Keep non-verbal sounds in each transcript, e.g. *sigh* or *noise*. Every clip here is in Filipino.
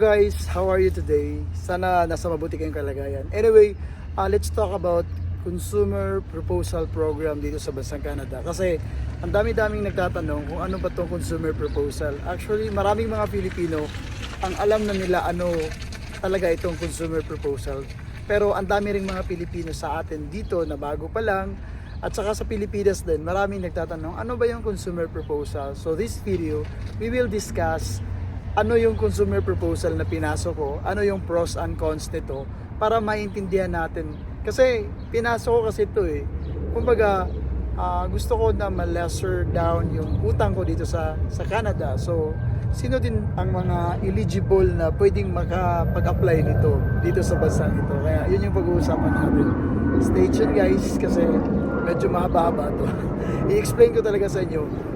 Guys, how are you today? Sana nasa mabuti kayong kalagayan. Anyway, uh, let's talk about consumer proposal program dito sa bansang Canada. Kasi ang dami-daming nagtatanong kung ano ba tong consumer proposal. Actually, maraming mga Pilipino ang alam na nila ano talaga itong consumer proposal. Pero ang dami ring mga Pilipino sa atin dito na bago pa lang at saka sa Pilipinas din, maraming nagtatanong ano ba yung consumer proposal. So this video, we will discuss ano yung consumer proposal na pinasok ko, ano yung pros and cons nito para maintindihan natin. Kasi pinasok ko kasi ito eh. Kumbaga, ah, gusto ko na ma-lesser down yung utang ko dito sa sa Canada. So, sino din ang mga eligible na pwedeng makapag-apply nito dito sa bansang ito. Kaya yun yung pag-uusapan natin. Stay tuned guys kasi medyo mahaba-haba to. *laughs* I-explain ko talaga sa inyo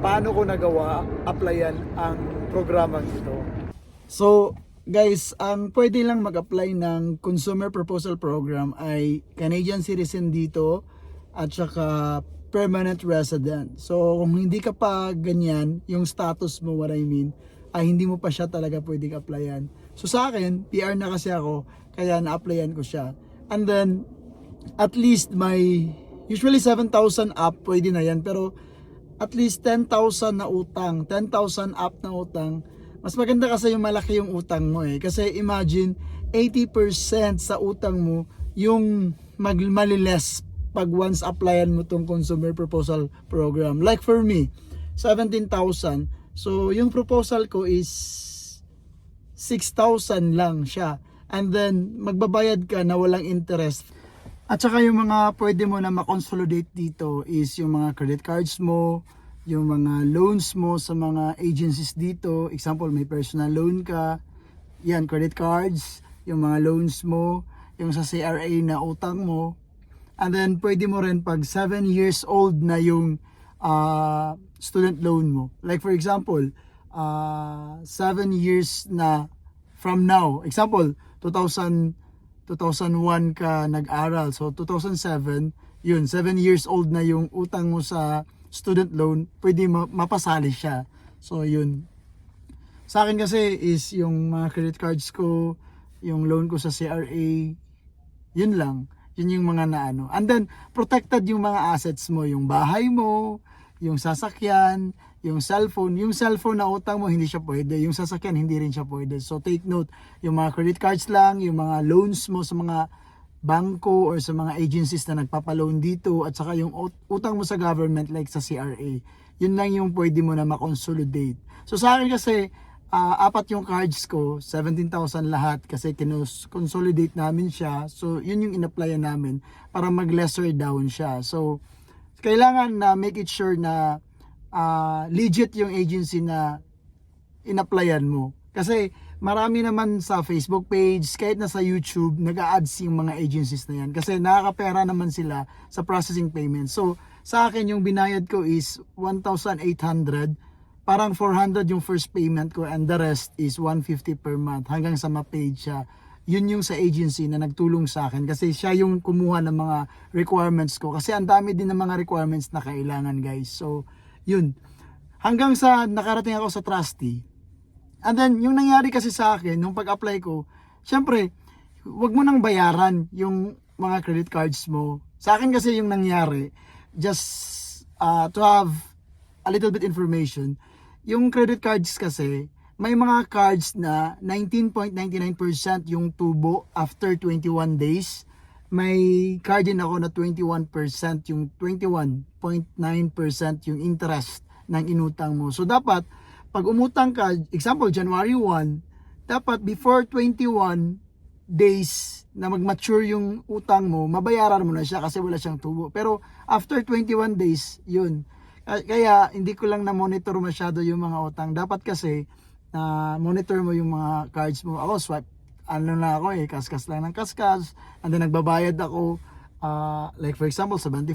paano ko nagawa applyan ang programang ito. So, guys, ang pwede lang mag-apply ng Consumer Proposal Program ay Canadian citizen dito at saka permanent resident. So, kung hindi ka pa ganyan, yung status mo, what I mean, ay hindi mo pa siya talaga pwedeng applyan. So, sa akin, PR na kasi ako, kaya na-applyan ko siya. And then, at least may, usually 7,000 up, pwede na yan, pero at least 10,000 na utang, 10,000 up na utang, mas maganda kasi yung malaki yung utang mo eh. Kasi imagine, 80% sa utang mo, yung mag maliles pag once applyan mo tong consumer proposal program. Like for me, 17,000. So, yung proposal ko is 6,000 lang siya. And then, magbabayad ka na walang interest. At saka yung mga pwede mo na makonsolidate dito is yung mga credit cards mo, yung mga loans mo sa mga agencies dito. Example, may personal loan ka. Yan, credit cards, yung mga loans mo, yung sa CRA na utang mo. And then, pwede mo rin pag 7 years old na yung ah, student loan mo. Like for example, uh, 7 years na from now. Example, 2000 2001 ka nag-aral. So 2007, yun, 7 years old na yung utang mo sa student loan, pwede ma- mapasali siya. So yun. Sa akin kasi is yung mga credit cards ko, yung loan ko sa CRA, yun lang. Yun yung mga naano. And then, protected yung mga assets mo, yung bahay mo, yung sasakyan, yung cellphone. Yung cellphone na utang mo, hindi siya pwede. Yung sasakyan, hindi rin siya pwede. So, take note, yung mga credit cards lang, yung mga loans mo sa mga bangko or sa mga agencies na nagpapaloan dito at saka yung ut- utang mo sa government like sa CRA. Yun lang yung pwede mo na makonsolidate. So sa akin kasi, ah, apat yung cards ko, 17,000 lahat kasi kinus-consolidate namin siya. So yun yung in-applyan namin para mag-lesser down siya. So kailangan na make it sure na ah, legit yung agency na in-applyan mo. Kasi marami naman sa Facebook page, kahit na sa YouTube, nag-a-ads yung mga agencies na yan. Kasi nakakapera naman sila sa processing payment. So, sa akin, yung binayad ko is 1,800. Parang 400 yung first payment ko and the rest is 150 per month hanggang sa ma-paid siya. Yun yung sa agency na nagtulong sa akin kasi siya yung kumuha ng mga requirements ko. Kasi ang dami din ng mga requirements na kailangan guys. So, yun. Hanggang sa nakarating ako sa trustee, And then, yung nangyari kasi sa akin, nung pag-apply ko, syempre, wag mo nang bayaran yung mga credit cards mo. Sa akin kasi yung nangyari, just uh, to have a little bit information, yung credit cards kasi, may mga cards na 19.99% yung tubo after 21 days. May card din ako na 21%, yung 21.9% yung interest ng inutang mo. So dapat, pag umutang ka, example, January 1, dapat before 21 days na mag-mature yung utang mo, mabayaran mo na siya kasi wala siyang tubo. Pero after 21 days, yun. Kaya- hindi ko lang na-monitor masyado yung mga utang. Dapat kasi na monitor mo yung mga cards mo. Ako, swipe, ano na ako eh, kaskas lang ng kaskas. And then nagbabayad ako, ah, like for example, $75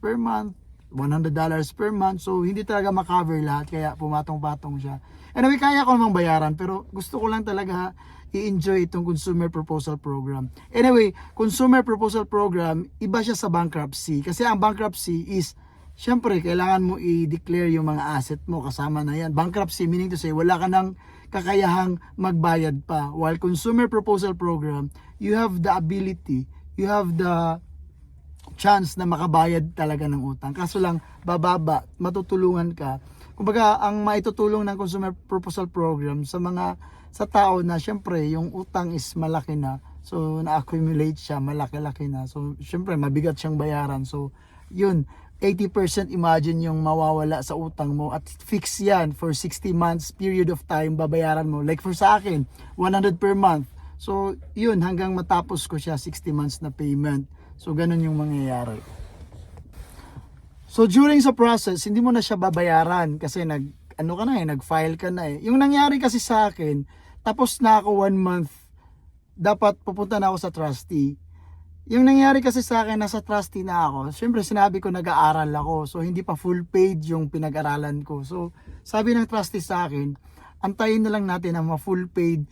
per month, $100 per month. So, hindi talaga makover lahat. Kaya pumatong-patong siya. Anyway, kaya ko namang bayaran. Pero gusto ko lang talaga i-enjoy itong Consumer Proposal Program. Anyway, Consumer Proposal Program, iba siya sa bankruptcy. Kasi ang bankruptcy is, syempre, kailangan mo i-declare yung mga asset mo. Kasama na yan. Bankruptcy, meaning to say, wala ka nang kakayahang magbayad pa. While consumer proposal program, you have the ability, you have the chance na makabayad talaga ng utang. Kaso lang, bababa, matutulungan ka. Kumbaga, ang maitutulong ng consumer proposal program sa mga sa tao na syempre yung utang is malaki na. So, na-accumulate siya, malaki-laki na. So, syempre, mabigat siyang bayaran. So, yun, 80% imagine yung mawawala sa utang mo at fix yan for 60 months period of time babayaran mo. Like for sa akin, 100 per month. So, yun, hanggang matapos ko siya 60 months na payment. So, ganun yung mangyayari. So, during sa process, hindi mo na siya babayaran kasi nag, ano ka na eh, nag-file ka na eh. Yung nangyari kasi sa akin, tapos na ako one month, dapat pupunta na ako sa trustee. Yung nangyari kasi sa akin, nasa trustee na ako. Siyempre, sinabi ko nag-aaral ako. So, hindi pa full paid yung pinag-aralan ko. So, sabi ng trustee sa akin, antayin na lang natin na ma-full paid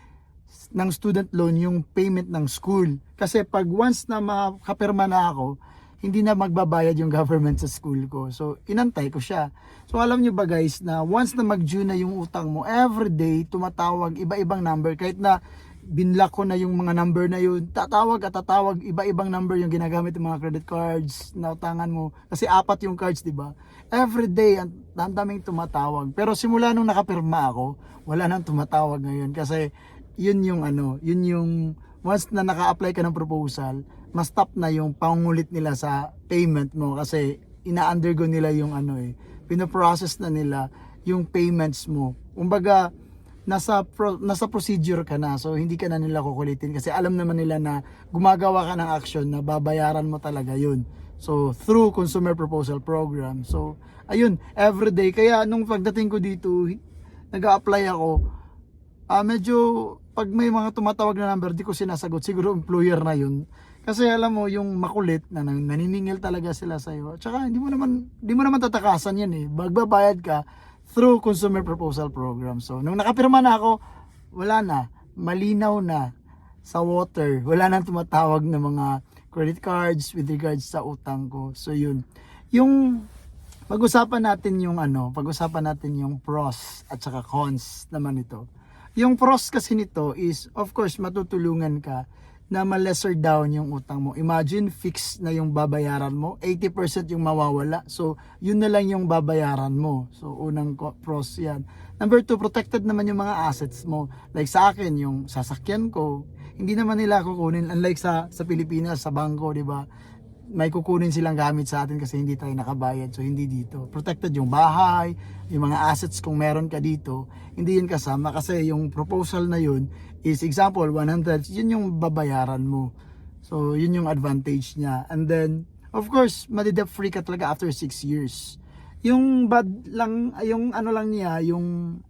ng student loan yung payment ng school. Kasi pag once na makapirma na ako, hindi na magbabayad yung government sa school ko. So, inantay ko siya. So, alam nyo ba guys, na once na mag-due na yung utang mo, every day, tumatawag iba-ibang number. Kahit na binlock ko na yung mga number na yun, tatawag at tatawag, iba-ibang number yung ginagamit ng mga credit cards na utangan mo. Kasi apat yung cards, di ba? Every day, ang daming tumatawag. Pero simula nung nakapirma ako, wala nang tumatawag ngayon. Kasi yun yung ano, yun yung once na naka-apply ka ng proposal, ma-stop na yung pangulit nila sa payment mo kasi ina-undergo nila yung ano eh, pinoprocess na nila yung payments mo. Kumbaga, nasa pro, nasa procedure ka na so hindi ka na nila kukulitin kasi alam naman nila na gumagawa ka ng action na babayaran mo talaga yun. So, through consumer proposal program. So, ayun, everyday. Kaya nung pagdating ko dito, nag-a-apply ako, ah medyo pag may mga tumatawag na number, di ko sinasagot. Siguro employer na yun. Kasi alam mo, yung makulit na nan- naniningil talaga sila sa iyo. Tsaka hindi mo naman hindi mo naman tatakasan 'yan eh. Magbabayad ka through consumer proposal program. So, nung nakapirma na ako, wala na, malinaw na sa water. Wala nang tumatawag ng mga credit cards with regards sa utang ko. So, yun. Yung pag-usapan natin yung ano, pag-usapan natin yung pros at saka cons naman ito. Yung pros kasi nito is, of course, matutulungan ka na ma-lesser down yung utang mo. Imagine, fix na yung babayaran mo. 80% yung mawawala. So, yun na lang yung babayaran mo. So, unang pros yan. Number two, protected naman yung mga assets mo. Like sa akin, yung sasakyan ko, hindi naman nila kukunin. Unlike sa, sa Pilipinas, sa bangko, di ba? may kukunin silang gamit sa atin kasi hindi tayo nakabayad. So, hindi dito. Protected yung bahay, yung mga assets kung meron ka dito, hindi yun kasama kasi yung proposal na yun is example, 100, yun yung babayaran mo. So, yun yung advantage niya. And then, of course, madidebt free ka talaga after 6 years. Yung bad lang, yung ano lang niya, yung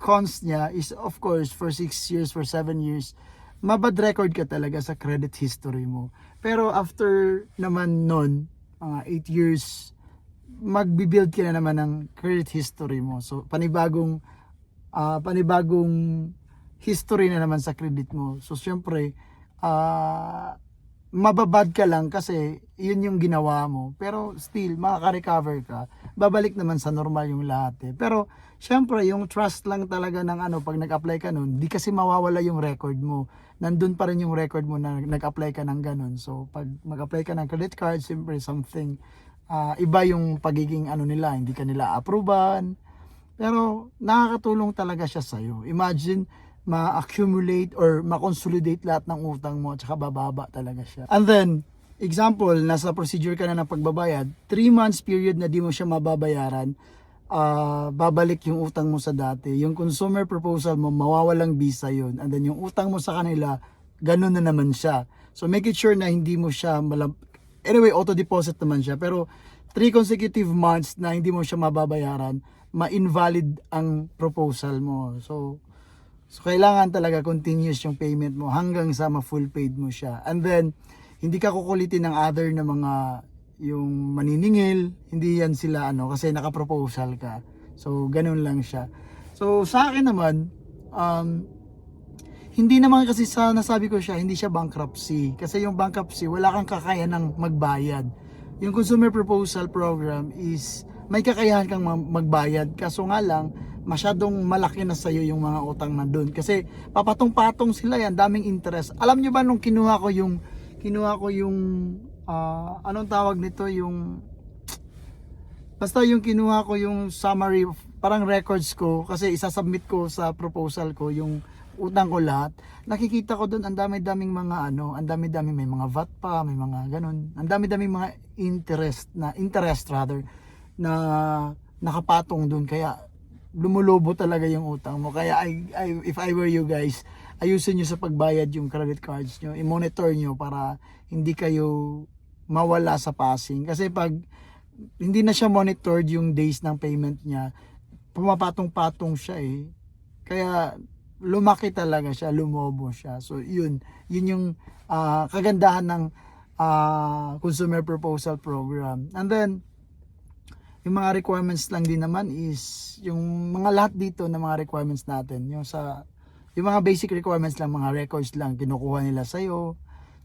cons niya is of course for 6 years, for 7 years, mabad record ka talaga sa credit history mo. Pero after naman nun, mga 8 years, magbibuild ka na naman ng credit history mo. So, panibagong, ah, panibagong history na naman sa credit mo. So, syempre, ah, mababad ka lang kasi yun yung ginawa mo. Pero still, makaka-recover ka. Babalik naman sa normal yung lahat eh. Pero, syempre, yung trust lang talaga ng ano, pag nag-apply ka nun, di kasi mawawala yung record mo. Nandun pa rin yung record mo na nag-apply ka ng ganun. So, pag mag-apply ka ng credit card, syempre, something, ah, iba yung pagiging ano nila, hindi ka nila approvean. Pero, nakakatulong talaga siya sa'yo. Imagine, ma-accumulate or ma-consolidate lahat ng utang mo at saka bababa talaga siya. And then, example, nasa procedure ka na ng pagbabayad, 3 months period na di mo siya mababayaran, ah, babalik yung utang mo sa dati. Yung consumer proposal mo, mawawalang visa yun. And then yung utang mo sa kanila, ganun na naman siya. So make it sure na hindi mo siya malam... Anyway, auto-deposit naman siya. Pero 3 consecutive months na hindi mo siya mababayaran, ma-invalid ang proposal mo. So, So, kailangan talaga continuous yung payment mo hanggang sa ma-full paid mo siya. And then, hindi ka kukulitin ng other na mga yung maniningil, hindi yan sila ano, kasi naka-proposal ka. So, ganun lang siya. So, sa akin naman, um, hindi naman kasi sa nasabi ko siya, hindi siya bankruptcy. Kasi yung bankruptcy, wala kang kakayahan ng magbayad. Yung consumer proposal program is may kakayahan kang ma- magbayad. Kaso nga lang, masyadong malaki na sa'yo yung mga utang na doon. Kasi papatong-patong sila yan, daming interest. Alam nyo ba nung kinuha ko yung, kinuha ko yung, ah, anong tawag nito, yung, basta yung kinuha ko yung summary, parang records ko, kasi isasubmit ko sa proposal ko yung utang ko lahat. Nakikita ko doon ang dami-daming mga ano, ang dami-daming may mga VAT pa, may mga ganun. Ang dami-daming mga interest na interest rather na nakapatong doon kaya lumulobo talaga yung utang mo. Kaya I, I, if I were you guys, ayusin nyo sa pagbayad yung credit cards nyo. I-monitor nyo para hindi kayo mawala sa passing. Kasi pag hindi na siya monitored yung days ng payment niya, pumapatong-patong siya eh. Kaya lumaki talaga siya, lumobo siya. So yun, yun yung ah, kagandahan ng ah, consumer proposal program. And then yung mga requirements lang din naman is yung mga lahat dito na mga requirements natin, yung sa yung mga basic requirements lang, mga records lang kinukuha nila sa iyo.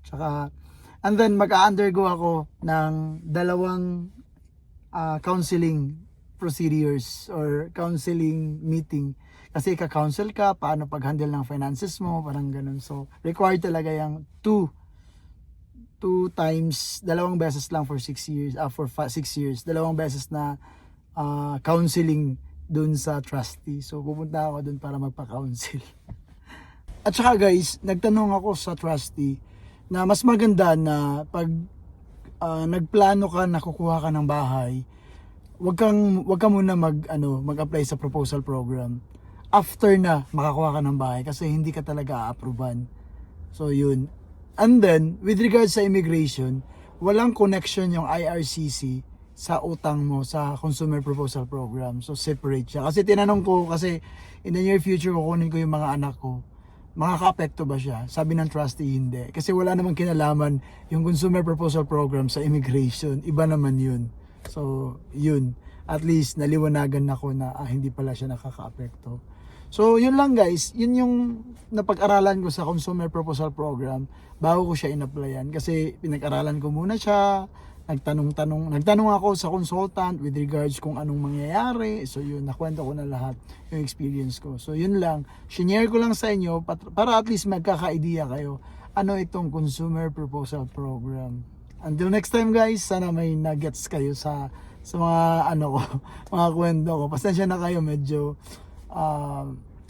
Tsaka and then mag-undergo ako ng dalawang ah, counseling procedures or counseling meeting kasi ka-counsel ka, paano pag-handle ng finances mo, parang ganun. So, required talaga yung two two times, dalawang beses lang for six years, ah, for six years, dalawang beses na ah, counseling dun sa trustee. So, pupunta ako dun para magpa-counsel. *laughs* At saka guys, nagtanong ako sa trustee na mas maganda na pag ah, nagplano ka na kukuha ka ng bahay, wag kang wag ka muna mag ano, mag-apply sa proposal program after na makakuha ka ng bahay kasi hindi ka talaga a-approvean. So yun. And then with regards sa immigration, walang connection yung IRCC sa utang mo sa consumer proposal program. So separate siya. Kasi tinanong ko kasi in the near future kukunin ko yung mga anak ko makaka-apekto ba siya? Sabi ng trustee, hindi. Kasi wala namang kinalaman yung consumer proposal program sa immigration. Iba naman yun. So, yun. At least, naliwanagan ako na ah, hindi pala siya nakaka-apekto. So, yun lang guys. Yun yung napag-aralan ko sa consumer proposal program bago ko siya in-applyan. Kasi pinag-aralan ko muna siya, nagtanong-tanong, nagtanong ako sa consultant with regards kung anong mangyayari. So yun, nakwento ko na lahat yung experience ko. So yun lang, shinare ko lang sa inyo para at least magkaka-idea kayo ano itong consumer proposal program. Until next time guys, sana may nuggets kayo sa sa mga ano ko, *laughs* mga kwento ko. Pasensya na kayo, medyo ah,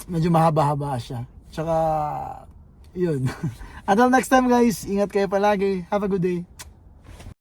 medyo mahaba-haba siya. Tsaka yun. *laughs* Until next time guys, ingat kayo palagi. Have a good day.